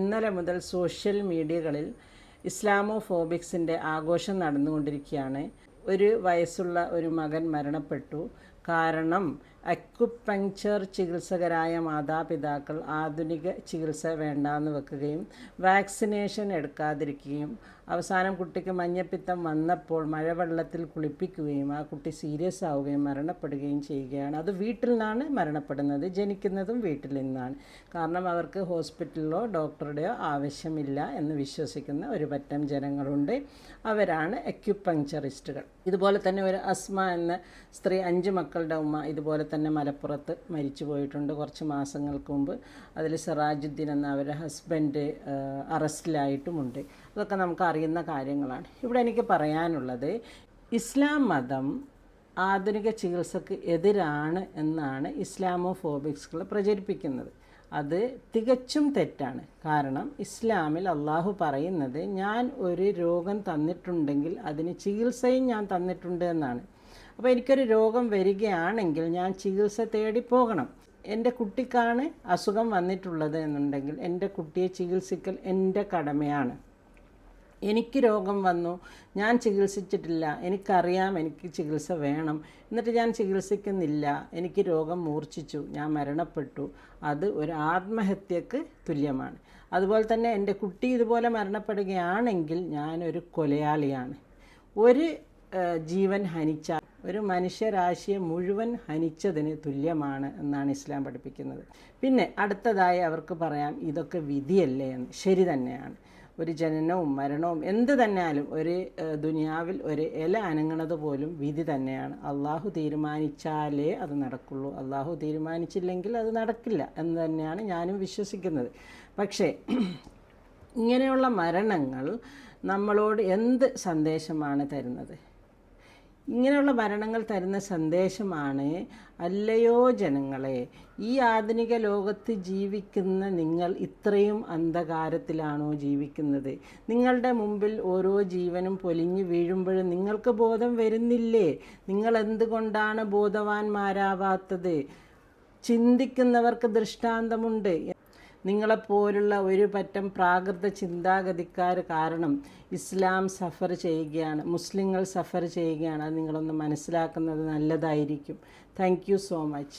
ഇന്നലെ മുതൽ സോഷ്യൽ മീഡിയകളിൽ ഇസ്ലാമോഫോബിക്സിന്റെ ആഘോഷം നടന്നുകൊണ്ടിരിക്കുകയാണ്. ഒരു വയസ്സുള്ള ഒരു മകൻ മരണപ്പെട്ടു. കാരണം അക്യുപങ്ചർ ചികിത്സകരായ മാതാപിതാക്കൾ ആധുനിക ചികിത്സ വേണ്ടാന്ന് വെക്കുകയും വാക്സിനേഷൻ എടുക്കാതിരിക്കുകയും അവസാനം കുട്ടിക്ക് മഞ്ഞപ്പിത്തം വന്നപ്പോൾ മഴവെള്ളത്തിൽ കുളിപ്പിക്കുകയും ആ കുട്ടി സീരിയസ് ആവുകയും മരണപ്പെടുകയും ചെയ്യുകയാണ്. അത് വീട്ടിൽ നിന്നാണ് മരണപ്പെടുന്നത് ജനിക്കുന്നതും വീട്ടിൽ നിന്നാണ്. കാരണം അവർക്ക് ഹോസ്പിറ്റലിലോ ഡോക്ടറുടെയോ ആവശ്യമില്ല എന്ന് വിശ്വസിക്കുന്ന ഒരു പറ്റം ജനങ്ങളുണ്ട്. അവരാണ് അക്യുപങ്ചറിസ്റ്റുകൾ ഇതുപോലെ തന്നെ ഒരു അസ്മ എന്ന സ്ത്രീ അഞ്ച് മക്കളുടെ ഉമ്മ ഇതുപോലെ തന്നെ മലപ്പുറത്ത് മരിച്ചു പോയിട്ടുണ്ട് കുറച്ച് മാസങ്ങൾക്ക് മുമ്പ്. അതിൽ സിറാജുദ്ദീൻ എന്ന അവരുടെ ഹസ്ബൻഡ് അറസ്റ്റിലായിട്ടുമുണ്ട്. അതൊക്കെ നമുക്ക് അറിയുന്ന കാര്യങ്ങളാണ്. ഇവിടെ എനിക്ക് പറയാനുള്ളത് ഇസ്ലാം മതം ആധുനിക ചികിത്സക്ക് എതിരാണ് എന്നാണ് ഇസ്ലാമോഫോബിക്സുകൾ പ്രചരിപ്പിക്കുന്നത്. അത് തികച്ചും തെറ്റാണ്. കാരണം ഇസ്ലാമിൽ അള്ളാഹു പറയുന്നത് ഞാൻ ഒരു രോഗം തന്നിട്ടുണ്ടെങ്കിൽ അതിന് ചികിത്സയും ഞാൻ തന്നിട്ടുണ്ട് എന്നാണ്. അപ്പോൾ എനിക്കൊരു രോഗം വരികയാണെങ്കിൽ ഞാൻ ചികിത്സ തേടി പോകണം. എന്റെ കുട്ടിക്കാണ് അസുഖം വന്നിട്ടുള്ളത് എന്നുണ്ടെങ്കിൽ എന്റെ കുട്ടിയെ ചികിത്സിക്കൽ എന്റെ കടമയാണ്. എനിക്ക് രോഗം വന്നു ഞാൻ ചികിത്സിച്ചിട്ടില്ല എനിക്കറിയാം എനിക്ക് ചികിത്സ വേണം. എന്നിട്ട് ഞാൻ ചികിത്സിക്കുന്നില്ല എനിക്ക് രോഗം മൂർച്ഛിച്ചു ഞാൻ മരണപ്പെട്ടു. അത് ഒരു ആത്മഹത്യക്ക് തുല്യമാണ്. അതുപോലെ തന്നെ എന്റെ കുട്ടി ഇതുപോലെ മരണപ്പെടുകയാണെങ്കിൽ ഞാനൊരു കൊലയാളിയാണ്. ഒരു ജീവൻ ഹനിച്ച ഒരു മനുഷ്യരാശിയെ മുഴുവൻ ഹനിച്ചതിന് തുല്യമാണ് എന്നാണ് ഇസ്ലാം പഠിപ്പിക്കുന്നത്. പിന്നെ അടുത്തതായി അവർക്ക് പറയാം ഇതൊക്കെ വിധിയല്ലേ എന്ന്. ശരി തന്നെയാണ്. ഒരു ജനനവും മരണവും എന്ത് തന്നെയാലും ഒരു ദുനിയാവിൽ ഒരു ഇല അനങ്ങണത് പോലും വിധി തന്നെയാണ്. അള്ളാഹു തീരുമാനിച്ചാലേ അത് നടക്കുള്ളൂ. അള്ളാഹു തീരുമാനിച്ചില്ലെങ്കിൽ അത് നടക്കില്ല എന്ന് തന്നെയാണ് ഞാനും വിശ്വസിക്കുന്നത്. പക്ഷേ ഇങ്ങനെയുള്ള മരണങ്ങൾ നമ്മളോട് എന്ത് സന്ദേശമാണ് തരുന്നത്? ഇങ്ങനെയുള്ള മരണങ്ങൾ തരുന്ന സന്ദേശമാണ് അല്ലയോ ജനങ്ങളെ ഈ ആധുനിക ലോകത്ത് ജീവിക്കുന്ന നിങ്ങൾ ഇത്രയും അന്ധകാരത്തിലാണോ ജീവിക്കുന്നത്? നിങ്ങളുടെ മുമ്പിൽ ഓരോ ജീവനും പൊലിഞ്ഞു വീഴുമ്പോഴും നിങ്ങൾക്ക് ബോധം വരുന്നില്ലേ? നിങ്ങൾ എന്തുകൊണ്ടാണ് ബോധവാന്മാരാവാത്തത്? ചിന്തിക്കുന്നവർക്ക് ദൃഷ്ടാന്തമുണ്ട്. നിങ്ങളെപ്പോലുള്ള ഒരു പറ്റം പ്രാകൃത ചിന്താഗതിക്കാർ കാരണം ഇസ്ലാം സഫർ ചെയ്യുകയാണ്. മുസ്ലിങ്ങൾ സഫർ ചെയ്യുകയാണ്. അത് നിങ്ങളൊന്ന് മനസ്സിലാക്കുന്നത് നല്ലതായിരിക്കും. Thank so much